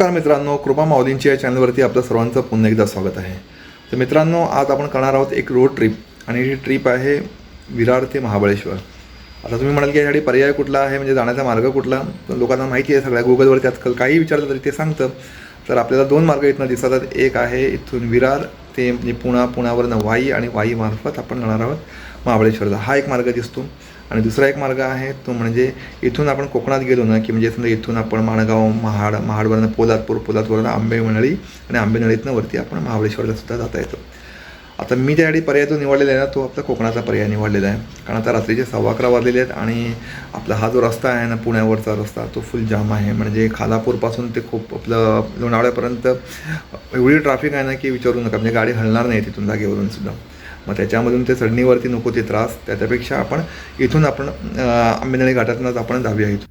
नमस्कार मित्रांनो कृपा माऊलींची या चॅनलवरती आपलं सर्वांचं पुन्हा एकदा स्वागत आहे. तर मित्रांनो आज आपण करणार आहोत एक रोड ट्रिप आणि ही ट्रिप आहे विरार ते महाबळेश्वर. आता तुम्ही म्हणाल की यासाठी पर्याय कुठला आहे म्हणजे जाण्याचा मार्ग कुठला? तर लोकांना माहिती आहे सगळ्या गुगलवरती आजकाल काही विचारलं तरी ते सांगतं. तर आपल्याला दोन मार्ग इथनं दिसतात. एक आहे इथून विरार ते म्हणजे पुणा पुण्यावरनं वाई आणि वाईमार्फत आपण जाणार आहोत महाबळेश्वरला. हा एक मार्ग दिसतो. आणि दुसरा एक मार्ग आहे तो म्हणजे इथून आपण कोकणात गेलो ना की म्हणजे समजा इथून आपण माणगाव महाड महाडवरनं पोलादपूर पोलादवरनं आंबेनळी आणि आंबेनळीतनं वरती आपण महाबळेश्वरला सुद्धा जाता येतो. आता मी त्यासाठी पर्याय जो निवडलेला आहे ना तो आपला कोकणाचा पर्याय निवडलेला आहे. कारण आता रात्रीचे सव्वा अकरा वाजलेले आहेत आणि आपला हा जो रस्ता आहे ना पुण्यावरचा रस्ता तो फुल जाम आहे. म्हणजे खालापूरपासून ते खूप आपलं लोणावळ्यापर्यंत एवढी ट्रॅफिक आहे ना की विचारू नका. म्हणजे गाडी हलणार नाही तिथून जागेवरून सुद्धा. मग त्याच्यामधून ते चढणीवरती नको ते त्रास त्याच्यापेक्षा आपण इथून आपण आंबेनळी घाटातूनच आपण जाऊया इथून.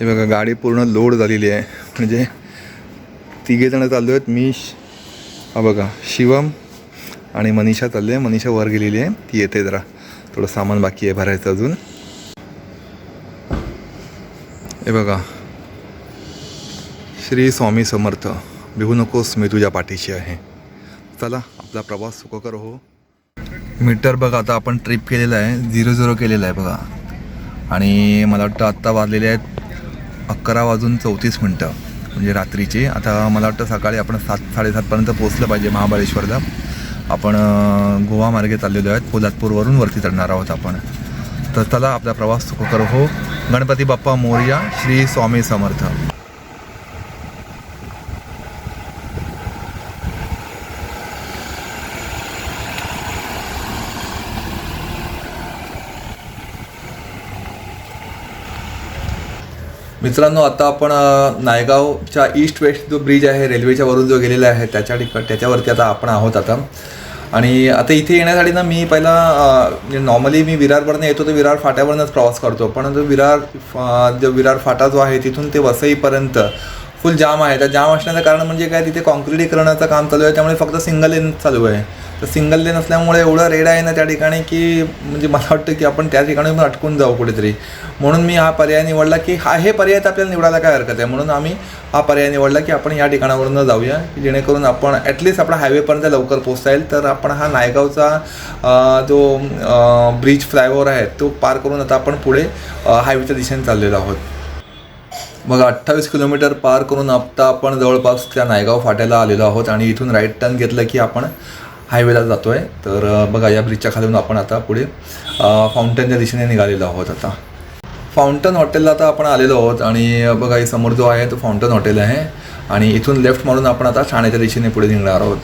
हे बघा गाडी पूर्ण लोड झालेली आहे. म्हणजे तिघे जण चाललो आहेत मी हा बघा शिवम आणि मनीषा चालली आहे. मनीषा वर गेलेली आहे. ती येते जरा. थोडं सामान बाकी आहे भरायचं अजून. हे बघा. श्री स्वामी समर्थ. भिवू नकोस मी तुझ्या पाठीशी आहे चला आपला प्रवास सुखकर हो मीटर बघा आता आपण ट्रिप केलेला आहे झिरो झिरो केलेला आहे बघा. आणि मला वाटतं आत्ता वाजलेले आहेत अकरा वाजून चौतीस मिनटं म्हणजे रात्रीचे. आता मला वाटतं सकाळी आपण सात साडेसातपर्यंत पोचलं पाहिजे महाबळेश्वरला. आपण गोवा मार्गे चाललेलो आहेत पोलादपूरवरून वरती चढणार आहोत आपण. तर चला आपला प्रवास सुखकर हो गणपती बाप्पा मोर्या श्री स्वामी समर्थ. मित्रांनो आता आपण नायगावच्या ईस्ट वेस्ट जो ब्रिज आहे रेल्वेच्या वरून जो गेलेला आहे त्याच्या ठिकाण त्याच्यावरती आता आपण आहोत आता. आणि आता इथे येण्यासाठी ना मी पहिला नॉर्मली म्हणजे मी विरारवरनं येतो तर विरार फाट्यावरनंच प्रवास करतो. पण जो विरार फा- जो विरार फाटा जो आहे तिथून ते वसईपर्यंत फुल जाम आहे. तर जाम असण्याचं कारण म्हणजे काय तिथे कॉन्क्रिटीकरणाचं काम चालू आहे. त्यामुळे फक्त सिंगल लेन चालू आहे. तर सिंगल लेन असल्यामुळे एवढं रेड आहे ना त्या ठिकाणी की म्हणजे मला वाटतं की आपण त्या ठिकाणी पण अटकून जाऊ कुठेतरी. म्हणून मी हा पर्याय निवडला की हा हे पर्याय तर आपल्याला निवडायला काय हरकत आहे? म्हणून आम्ही हा पर्याय निवडला की आपण या ठिकाणावरून जाऊया की जेणेकरून आपण ॲटलिस्ट आपला हायवेपर्यंत लवकर पोचता येईल. तर आपण हा नायगावचा जो ब्रिज फ्लायओव्हर आहे तो पार करून आता आपण पुढे हायवेच्या दिशेने चाललेलो आहोत. मग अठ्ठावीस किलोमीटर पार करून आता आपण जवळपास त्या नायगाव फाट्याला आलेलो आहोत आणि इथून राईट टर्न घेतलं की आपण हायवेला जातो आहे तर बघा या ब्रिजच्या खालून आपण आता पुढे फाउंटनच्या दिशेने निघालेलो आहोत आता. फाउंटन हॉटेलला आता आपण आलेलो आहोत आणि बघा समोर जो आहे तो फाउंटन हॉटेल आहे आणि इथून लेफ्ट मारून आपण आता ठाण्याच्या दिशेने पुढे निघणार आहोत.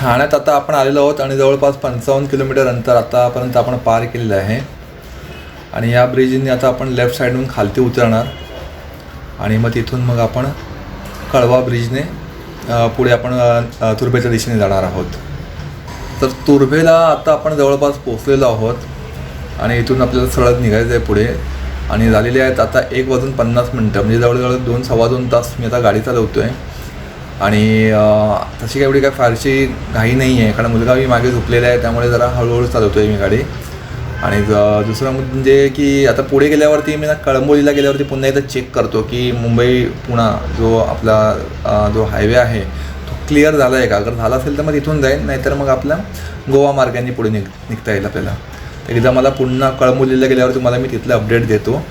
ठाण्यात आता आपण आलेलो आहोत आणि जवळपास पंचावन्न किलोमीटर अंतर आतापर्यंत आपण पार केलेलं आहे. आणि या ब्रिजने आता आपण लेफ्ट साईडहून खालती उतरणार. आणि मग तिथून मग आपण कळवा ब्रिजने पुढे आपण तुर्भेच्या दिशेने जाणार आहोत. तर तुर्भेला आता आपण जवळपास पोचलेलो आहोत. आणि इथून आपल्याला सरळ निघायचं आहे पुढे. आणि झालेले आहेत आता एक वाजून पन्नास मिनटं. म्हणजे जवळजवळ दोन सव्वा दोन तास मी आता गाडी चालवतो आहे आणि तशी काय एवढी काय फारशी घाई नाही आहे कारण मुलगा मी मागे झोपलेला आहे. त्यामुळे जरा हळूहळू चालवतो आहे मी गाडी. आणि ज- दुसरं म्हणजे की आता पुढे गेल्यावरती मी ना कळंबोलीला गेल्यावरती पुन्हा एकदा चेक करतो की मुंबई पुणा जो आपला जो हायवे आहे तो क्लिअर झाला आहे का? अगर झाला असेल तर मग तिथून जाईल नाहीतर मग आपल्या गोवा मार्गाने पुढे निघ निघता येईल आपल्याला. तर एकदा मला पुन्हा कळंबोलीला गेल्यावर तुम्हाला मी तिथलं अपडेट देतो.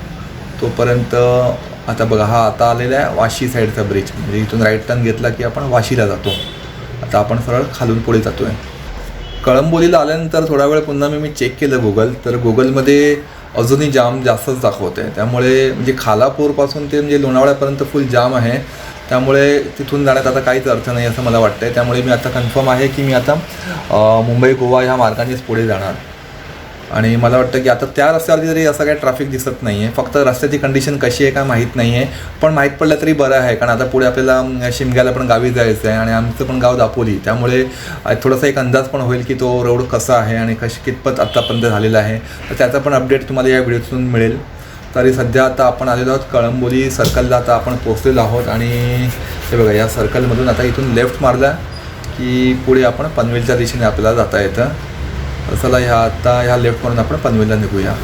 तोपर्यंत आता बघा हा आता आलेला आहे वाशी साईडचा ब्रिज म्हणजे इथून राईट टर्न घेतला की आपण वाशीला जातो. आता आपण सरळ खालून पुढे जातो आहे कळंबोलीला आल्यानंतर थोडा वेळ पुन्हा मी मी चेक केलं गुगल तर गुगलमध्ये अजूनही जाम जास्तच दाखवत आहे त्यामुळे म्हणजे खालापूरपासून ते म्हणजे लोणावळ्यापर्यंत फुल जाम आहे. त्यामुळे तिथून जाण्यात आता काहीच अर्थ नाही असं मला वाटतं आहे त्यामुळे मी आता कन्फर्म आहे की मी आता मुंबई गोवा ह्या मार्गानेच पुढे जाणार. आणि मला वाटतं की आता त्या रस्त्यावरती तरी असं काही ट्रॅफिक दिसत नाही आहे फक्त रस्त्याची कंडिशन कशी आहे काय माहीत नाही आहे पण माहीत पडलं तरी बरं आहे. कारण आता पुढे आपल्याला शिमग्याला पण गावी जायचं आहे आणि आमचं पण गाव दापोली. त्यामुळे थोडासा एक अंदाज पण होईल की तो रोड कसा आहे आणि कशी कितपत आत्तापर्यंत झालेला आहे. तर त्याचा पण अपडेट तुम्हाला या व्हिडिओतून मिळेल. तरी सध्या आता आपण आलेलो आहोत कळंबोली सर्कलला आता आपण पोचलेलो आहोत आणि हे बघा या सर्कलमधून आता इथून लेफ्ट मारला की पुढे आपण पनवेलच्या दिशेने आपल्याला जाता येतं. चला ह्या आता ह्या लेफ्ट आपण पनवेलला निघूया.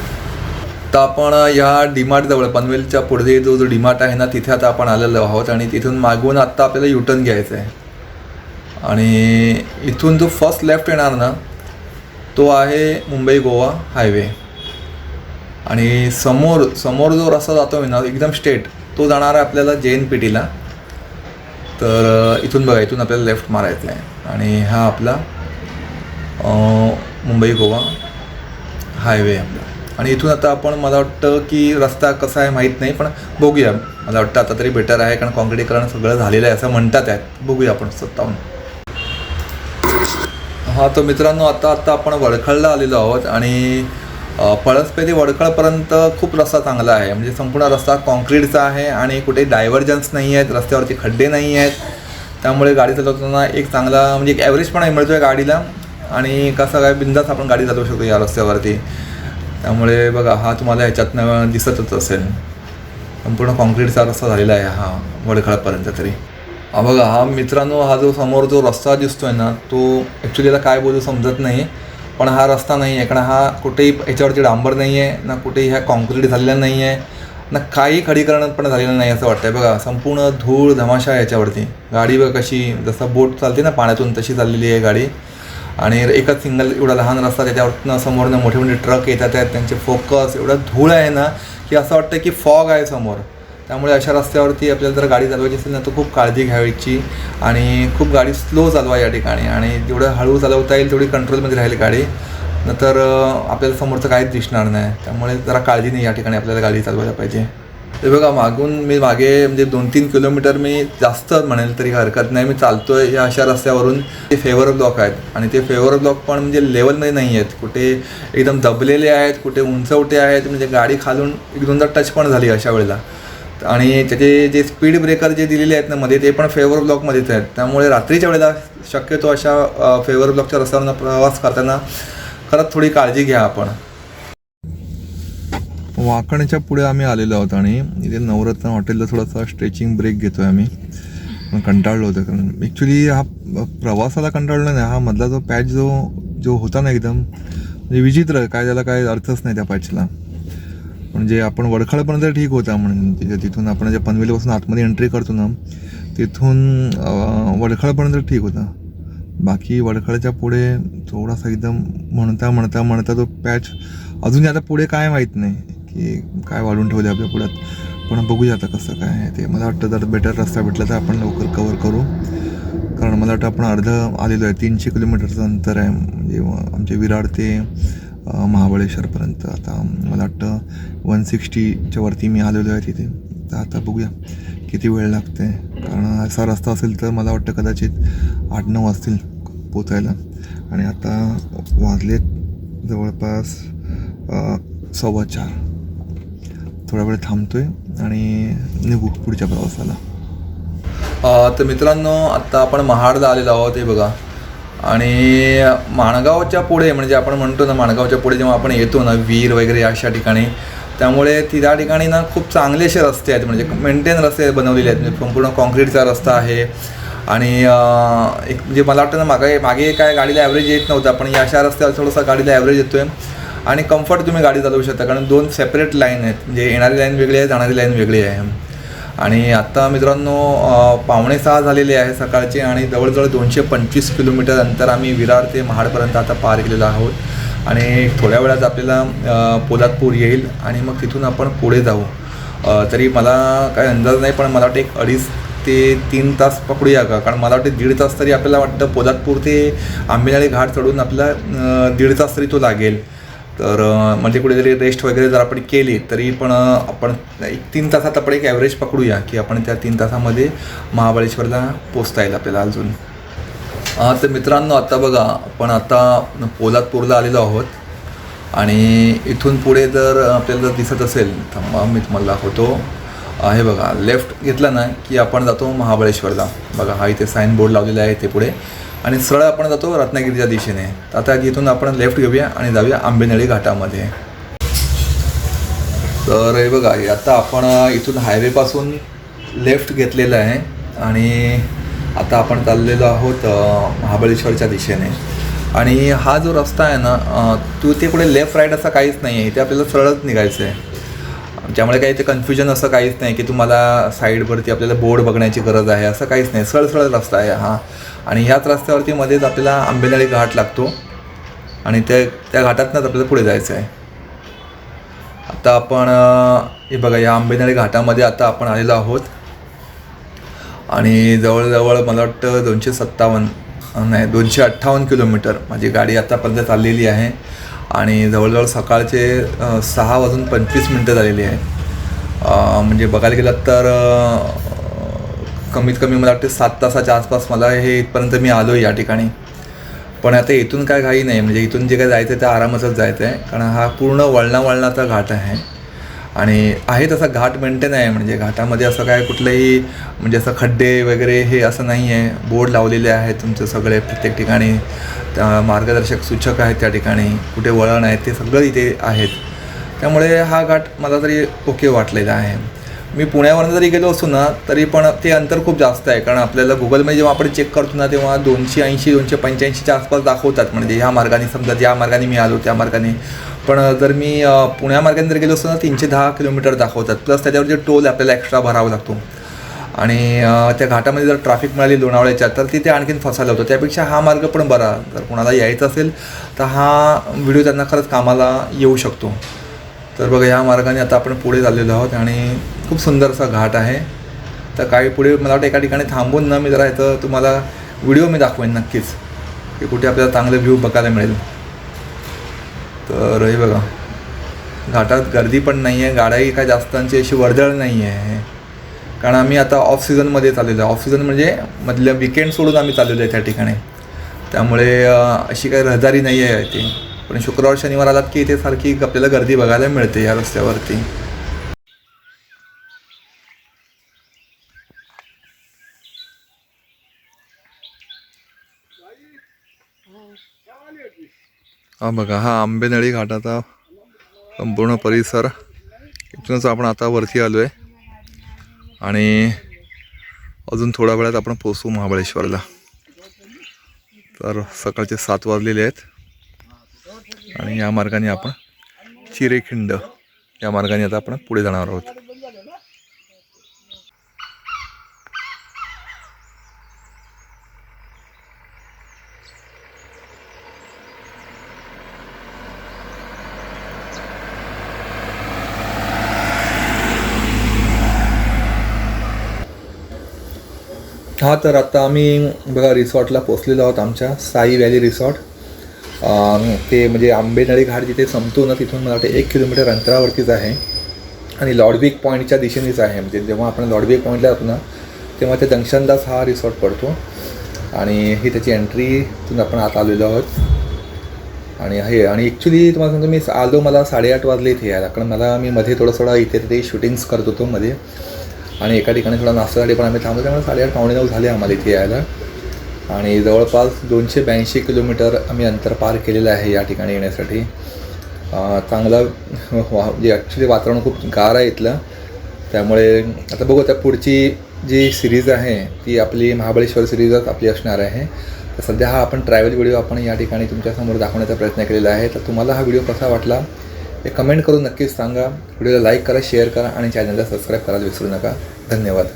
तर आपण ह्या डीमार्ट जवळ पनवेलच्या पुढे जो जो डीमार्ट आहे ना तिथे आता आपण आलेलो आहोत आणि तिथून मागून आत्ता आपल्याला युटर्न घ्यायचं आहे. आणि इथून जो फर्स्ट लेफ्ट येणार ना तो आहे मुंबई गोवा हायवे आणि समोर समोर जो रस्ता जातो ना एकदम स्ट्रेट तो जाणार आहे आपल्याला जे एन पी टीला तर इथून बघा इथून आपल्याला लेफ्ट मारायचं आहे. आणि हा आपला मुंबई गोवा हायवे. आणि इथून आता आपण मला वाटतं की रस्ता कसा आहे माहीत नाही पण बघूया. मला वाटतं आता तरी बेटर आहे कारण काँक्रिटीकरण सगळं झालेलं आहे असं म्हणतात आहेत. बघूया आपण स्वतःहून. हां तर मित्रांनो आता आता आपण वडखळला आलेलो आहोत आणि पळसपे ते वडखळपर्यंत खूप रस्ता चांगला आहे. म्हणजे संपूर्ण रस्ता कॉन्क्रीटचा आहे आणि कुठे डायव्हर्जन्स नाही आहेत रस्त्यावरती खड्डे नाही आहेत. त्यामुळे गाडी चालवताना एक चांगला म्हणजे एक ॲव्हरेजपणा मिळतो आहे गाडीला. आणि कसं काय बिंदास आपण गाडी चालवू शकतो या रस्त्यावरती. त्यामुळे बघा हा तुम्हाला ह्याच्यातनं दिसतच असेल. संपूर्ण कॉन्क्रीटचा रस्ता झालेला आहे हा वडखळापर्यंत तरी. हा बघा हा मित्रांनो हा जो समोर जो रस्ता दिसतोय ना तो ॲक्च्युली याला काय बोलू समजत नाही. पण हा रस्ता नाही आहे कारण हा कुठेही याच्यावरती डांबर नाही आहे ना कुठेही ह्या कॉन्क्रीट झालेला नाही आहे ना काही खडीकरण पण झालेलं नाही असं वाटतंय. बघा संपूर्ण धूळ धमाशा आहे याच्यावरती. गाडी बघा कशी जसं बोट चालते ना पाण्यातून तशी चाललेली आहे गाडी. आणि एकच सिंगल एवढा लहान रस्ता त्याच्यावरनं समोरनं मोठे मोठे ट्रक येतात आहेत त्यांचे फोकस एवढा धूळ आहे ना की असं वाटतं की फॉग आहे समोर. त्यामुळे अशा रस्त्यावरती आपल्याला जर गाडी चालवायची असेल ना तर खूप काळजी घ्यायची आणि खूप गाडी स्लो चालवा या ठिकाणी आणि जेवढं हळू चालवता येईल तेवढी कंट्रोलमध्ये राहील गाडी. नंतर आपल्याला समोरचं काहीच दिसणार नाही. त्यामुळे जरा काळजीने या ठिकाणी आपल्याला गाडी चालवायला पाहिजे. ते बघा मागून मी मागे म्हणजे दोन तीन किलोमीटर मी जास्त म्हणेल तरी हरकत नाही. मी चालतोय या अशा रस्त्यावरून. ते फेवर ब्लॉक आहेत. आणि ते फेवर ब्लॉक पण म्हणजे लेवलमध्ये नाही आहेत. कुठे एकदम दबलेले आहेत कुठे उंचवटे आहेत. म्हणजे गाडी खालून एक दोनदा टच पण झाली अशा वेळेला. आणि त्याचे जे स्पीड ब्रेकर जे दिलेले आहेत ना मध्ये ते पण फेवर ब्लॉकमध्येच आहेत. त्यामुळे रात्रीच्या वेळेला शक्यतो अशा फेवर ब्लॉकच्या रस्त्यावरनं प्रवास करताना खरंच थोडी काळजी घ्या आपण. वाकणच्या पुढे आम्ही आलेलो आहोत आणि इथे नवरत्न हॉटेलला थोडासा स्ट्रेचिंग ब्रेक घेतोय आम्ही. पण कंटाळलो होतो कारण ॲक्च्युली हा प्रवासाला कंटाळलो नाही हा मधला जो पॅच जो जो होता ना एकदम म्हणजे विचित्र काय त्याला काय अर्थच नाही त्या पॅचला म्हणजे आपण वडखळपर्यंत ठीक होता म्हणून तिथून आपण जे पनवेलीपासून आतमध्ये एंट्री करतो ना तिथून वडखळपर्यंत ठीक होता. बाकी वडखळच्या पुढे थोडासा एकदम म्हणता म्हणता म्हणता तो पॅच अजून आता पुढे काय माहीत नाही. की काय वाढून ठेवले आपल्या पुढ्यात पण बघूया आता कसं काय आहे ते. मला वाटतं जर बेटर रस्ता भेटला तर आपण लवकर कवर करू. कारण मला वाटतं आपण अर्ध आलेलो आहे. तीनशे किलोमीटरचं अंतर आहे. म्हणजे आमचे विरार ते महाबळेश्वरपर्यंत आता मला वाटतं वन सिक्स्टीच्या वरती मी आलेलो आहे तिथे. तर आता बघूया किती वेळ लागते. कारण असा रस्ता असेल तर मला वाटतं कदाचित आठ नऊ वाजतील पोचायला. आणि आता वाजलेत जवळपास सव्वा चार. थोडा वेळ थांबतोय आणि निघू पुढच्या प्रवासाला. तर मित्रांनो आत्ता आपण महाडला आलेलो आहोत हे बघा. आणि माणगावच्या पुढे म्हणजे आपण म्हणतो ना माणगावच्या पुढे जेव्हा आपण येतो ना वीर वगैरे अशा ठिकाणी त्यामुळे ती त्या ठिकाणी ना खूप चांगले असे रस्ते आहेत म्हणजे मेंटेन रस्ते बनवलेले आहेत. म्हणजे संपूर्ण कॉन्क्रीटचा रस्ता आहे. आणि एक म्हणजे मला वाटतं ना मागे मागे काय गाडीला ॲव्हरेज येत नव्हता पण या अशा रस्त्यावर थोडासा गाडीला ॲव्हरेज येतो आहे आणि कम्फर्ट तुम्ही गाडी चालवू शकता कारण दोन सेपरेट लाईन आहेत. म्हणजे येणारी लाईन वेगळी आहे जाणारी लाईन वेगळी आहे. आणि आत्ता मित्रांनो पावणे सहा झालेले आहे सकाळचे आणि जवळजवळ दोनशे पंचवीस किलोमीटर अंतर आम्ही विरार ते महाडपर्यंत आता पार केलेलो आहोत. आणि थोड्या वेळात आपल्याला पोलादपूर येईल आणि मग तिथून आपण पुढे जाऊ. तरी मला काय अंदाज नाही पण मला वाटतं एक अडीच ते तीन तास पकडूया का? कारण मला वाटतं दीड तास तरी आपल्याला वाटतं पोलादपूर ते आंबेनाळी घाट चढून आपल्याला दीड तास तरी तो लागेल. तर म्हणजे कुठेतरी रेस्ट वगैरे जर आपण केली तरी पण आपण एक तीन तासात आपण एक ॲव्हरेज पकडूया की आपण त्या तीन तासामध्ये महाबळेश्वरला पोचता येईल आपल्याला अजून. तर मित्रांनो आता बघा आपण आता पोलादपूरला आलेलो आहोत. आणि इथून पुढे जर आपल्याला जर दिसत असेल थांबा मी तुम्हाला दाखवतो. हे बघा लेफ्ट घेतलं ना की आपण जातो महाबळेश्वरला. बघा हा इथे साईन बोर्ड लावलेला आहे इथे पुढे. आणि सरळ आपण जातो रत्नागिरीच्या दिशेने. आता इथून आपण लेफ्ट घेऊया आणि जाऊया आंबेनळी घाटामध्ये. तर हे बघा आता आपण इथून हायवेपासून लेफ्ट घेतलेलं आहे आणि आता आपण चाललेलो आहोत महाबळेश्वरच्या दिशेने. आणि हा जो रस्ता आहे ना तू ते पुढे लेफ्ट राईट असा काहीच नाही आहे इथे आपल्याला सरळच निघायचं आहे त्यामुळे काही ते कन्फ्युजन असं काहीच नाही की तुम्हाला साईडवरती आपल्याला बोर्ड बघण्याची गरज आहे असं काहीच नाही. सळसळ रस्ता आहे हा. आणि ह्याच रस्त्यावरती मध्येच आपल्याला आंबेनळी घाट लागतो. आणि त्या त्या घाटातनंच आपल्याला पुढे जायचं आहे. आता आपण हे बघा या आंबेनळी घाटामध्ये आता आपण आलेलो आहोत. आणि जवळजवळ मला वाटतं दोनशे सत्तावन्न नाही दोनशे अठ्ठावन्न किलोमीटर माझी गाडी आतापर्यंत चाललेली आहे. आणि जवळजवळ सकाळचे सहा वाजून पंचवीस मिनटं झालेली आहे. म्हणजे बघायला गेलं तर कमीत कमी मला वाटते सात तासाच्या आसपास मला हे इथपर्यंत मी आलो या ठिकाणी. पण आता इथून काय घाई नाही म्हणजे इथून जे काय जायचं आहे ते आरामातच जायचं आहे कारण हा पूर्ण वळणावळणाचा घाट आहे. आणि आहे तसा घाट मेंटेन आहे म्हणजे घाटामध्ये असं काय कुठलंही म्हणजे असं खड्डे वगैरे हे असं नाही आहे बोर्ड लावलेले आहेत तुमचे सगळे प्रत्येक ठिकाणी. त्या मार्गदर्शक सूचक आहेत त्या ठिकाणी. कुठे वळण आहेत ते सगळं इथे आहेत. त्यामुळे हा घाट मला तरी ओके वाटलेला आहे. मी पुण्यावरून जरी गेलो असतो ना तरी पण ते अंतर खूप जास्त आहे. कारण आपल्याला गुगलमध्ये जेव्हा आपण चेक करतो ना तेव्हा दोनशे ऐंशी दोनशे पंच्याऐंशीच्या आसपास दाखवतात. म्हणजे ह्या मार्गाने समजा ज्या मार्गाने मी आलो त्या मार्गाने पण जर मी पुण्यामार्गाने पुण्या मार्गाने जर गेलो असतो ना तीनशे दहा किलोमीटर दाखवतात. प्लस त्याच्यावर जे टोल आपल्याला एक्स्ट्रा भरावा लागतो. आणि त्या घाटामध्ये जर ट्रॅफिक मिळाली लोणावळ्याच्या तर तिथे आणखीन फसायला होतं. त्यापेक्षा हा मार्ग पण बरा जर कोणाला यायचा असेल तर हा व्हिडिओ त्यांना खरंच कामाला येऊ शकतो. तर बघा या मार्गाने आता आपण पुढे चाललेलो आहोत आणि खूप सुंदरसा घाट आहे. तर काही पुढे मला वाटतं एका ठिकाणी थांबून ना मी जरा येतं तुम्हाला व्हिडिओ मी दाखवेन नक्कीच की कुठे आपल्याला चांगले व्ह्यू बघायला मिळेल. तर हे बघा. घाटात गर्दी पण नाही आहे गाड्याही काय जास्तांची अशी वर्दळ नाही आहे कारण आम्ही आता ऑफ सीझनमध्ये चाललेलो आहे. ऑफ सीझन म्हणजे मधल्या विकेंड सोडून आम्ही चाललेलो आहे त्या ठिकाणी. त्यामुळे अशी काही रहदारी नाही आहे ती पण शुक्रवार शनिवार आलात की इथे सारखी आपल्याला गर्दी बघायला मिळते या रस्त्यावरती. हो. हा बघा हा आंबेनळी घाटाचा संपूर्ण परिसर. इथूनच आपण आता वरती आलो आहे आणि अजून थोड्या वेळात आपण पोचू महाबळेश्वरला. तर सकाळचे सात वाजलेले आहेत. आणि या मार्गाने आपण चिरेखिंड या मार्गाने आता आपण पुढे जाणार आहोत. हा तर आता आम्ही बघा रिसॉर्टला पोचलेलो आहोत आमच्या साई व्हॅली रिसॉर्ट. ते म्हणजे आंबेनळी घाट जिथे संपतो ना तिथून मला वाटतं एक किलोमीटर अंतरावरतीच आहे. आणि लॉडविक पॉईंटच्या दिशेनेच आहे. म्हणजे जेव्हा आपण लॉडविक पॉईंटला जातो ना तेव्हा त्या जंक्शनलाच हा रिसॉर्ट पडतो. आणि ही त्याची एंट्री तिथून आपण आत आलेलो आहोत. आणि हे आणि ॲक्च्युली तुम्हाला सांगतो मी आलो मला साडेआठ वाजले इथे यायला. कारण मला मी मध्ये थोडं थोडा इथे तिथे शूटिंग्स करत होतो मध्ये. आणि एका ठिकाणी थोडा नाश्त्यासाठी पण आम्ही थांबलो त्यामुळे साडेआठ पावणे नऊ झाले आम्हाला इथे यायला. आणि जवळपास दोनशे ब्याऐंशी किलोमीटर आम्ही अंतर पार केलेलं आहे या ठिकाणी येण्यासाठी. चांगला चांगलं वा म्हणजे ॲक्च्युली वातावरण खूप गार आहे इथलं. त्यामुळे आता बघू आता पुढची जी सिरीज आहे ती आपली महाबळेश्वर सिरीजच आपली असणार आहे. तर सध्या हा आपण ट्रॅव्हल व्हिडिओ आपण या ठिकाणी तुमच्यासमोर दाखवण्याचा प्रयत्न केलेला आहे. तर तुम्हाला हा व्हिडिओ कसा वाटला? हे कमेंट करून नक्कीच सांगा. व्हिडिओला लाईक करा शेअर करा आणि चॅनलला सबस्क्राईब करायला विसरू नका. धन्यवाद.